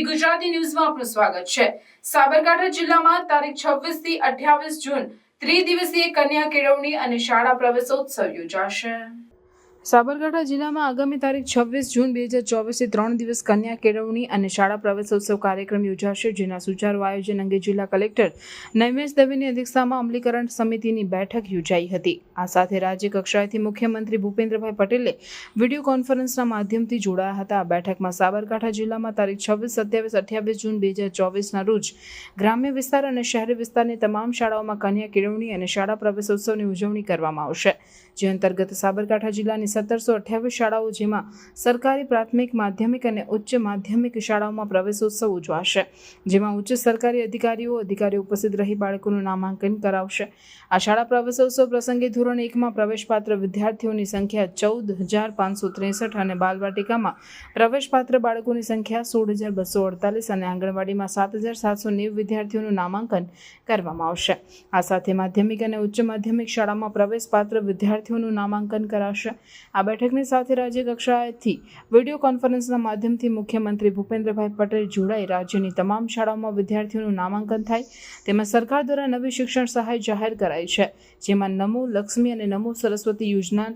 DD Gujarati ન્યૂઝમાં આપનું સ્વાગત છે. સાબરકાંઠા જિલ્લામાં તારીખ છવ્વીસથી અઠ્યાવીસ જૂન ત્રિદિવસીય કન્યા કેળવણી અને શાળા પ્રવેશોત્સવ યોજાશે. સાબરકાંઠા જિલ્લામાં આગામી તારીખ છવ્વીસ જૂન બે હજાર ચોવીસથી ત્રણ દિવસ કન્યા કેળવણી અને શાળા પ્રવેશોત્સવ કાર્યક્રમ યોજાશે, જેના સુચારુ આયોજન અંગે જિલ્લા કલેક્ટર નૈમેશ દવેની અધ્યક્ષતામાં અમલીકરણ સમિતિની બેઠક યોજાઈ હતી. આ સાથે રાજ્ય કક્ષાએથી મુખ્યમંત્રી ભૂપેન્દ્રભાઈ પટેલે વીડિયો કોન્ફરન્સના માધ્યમથી જોડાયા હતા. આ બેઠકમાં સાબરકાંઠા જિલ્લામાં તારીખ છવ્વીસ, સત્યાવીસ, અઠ્યાવીસ જૂન બે હજાર ચોવીસના રોજ ગ્રામ્ય વિસ્તાર અને શહેરી વિસ્તારની તમામ શાળાઓમાં કન્યા કેળવણી અને શાળા પ્રવેશોત્સવની ઉજવણી કરવામાં આવશે. જે અંતર્ગત સાબરકાંઠા જિલ્લાની સત્તરસો અઠ્યાવીસ શાળાઓ જેમાં સરકારી પ્રાથમિક, માધ્યમિક અને ઉચ્ચ માધ્યમિક શાળાઓમાં પ્રવેશોત્સવ ઉજવાશે. જેમાં ઉચ્ચ સરકારી અધિકારીઓ અધિકારીઓ ઉપસ્થિત રહી બાળકોનું નામાંકન કરાવશે. આ શાળા પ્રવેશોત્સવ પ્રસંગે ધોરણ એકમાં પ્રવેશપાત્ર વિદ્યાર્થીઓની સંખ્યા ચૌદ હજાર પાંચસો ત્રેસઠ અને બાલવાટિકામાં પ્રવેશપાત્ર બાળકોની સંખ્યા સોળ હજાર બસો અડતાલીસ અને આંગણવાડીમાં સાત હજાર સાતસો નેવું વિદ્યાર્થીઓનું નામાંકન કરવામાં આવશે. આ સાથે માધ્યમિક અને ઉચ્ચ માધ્યમિક શાળામાં પ્રવેશપાત્ર વિદ્યાર્થીઓનું નામાંકન કરાશે. આ બેઠકની સાથે રાજ્ય કક્ષાએથી વીડિયો કોન્ફરન્સના માધ્યમથી મુખ્યમંત્રી ભૂપેન્દ્રભાઈ પટેલ જોડાઈ રાજ્યની તમામ શાળાઓમાં વિદ્યાર્થીઓનું નામાંકન થાય. તેમજ સરકાર દ્વારા નવી શિક્ષણ સહાય જાહેર કરાઈ છે. જેમાં નમો લક્ષ્મી અને નમો સરસ્વતી યોજના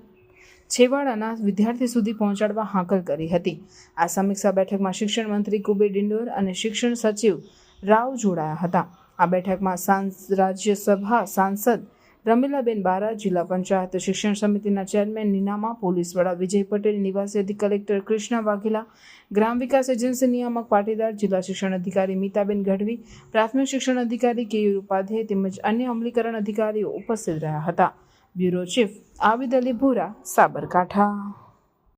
છેવાડાના વિદ્યાર્થી સુધી પહોંચાડવા હાકલ કરી હતી. આ સમીક્ષા બેઠકમાં શિક્ષણ મંત્રી કુબેર ડિંડોર અને શિક્ષણ સચિવ રાવ જોડાયા હતા. આ બેઠકમાં રાજ્યસભા સાંસદ રમીલાબેન બારા, જિલ્લા પંચાયત શિક્ષણ સમિતિના ચેરમેન નીનામા, પોલીસ વડા વિજય પટેલ, નિવાસી અધિક કલેક્ટર કૃષ્ણા વાઘેલા, ગ્રામ વિકાસ એજન્સી નિયામક પાટીદાર, જિલ્લા શિક્ષણ અધિકારી મીતાબેન ગઢવી, પ્રાથમિક શિક્ષણ અધિકારી કેયુર ઉપાધ્યાય તેમજ અન્ય અમલીકરણ અધિકારીઓ ઉપસ્થિત રહ્યા હતા. બ્યુરો ચીફ આબિદ અલી ભૂરા સાબરકાંઠા.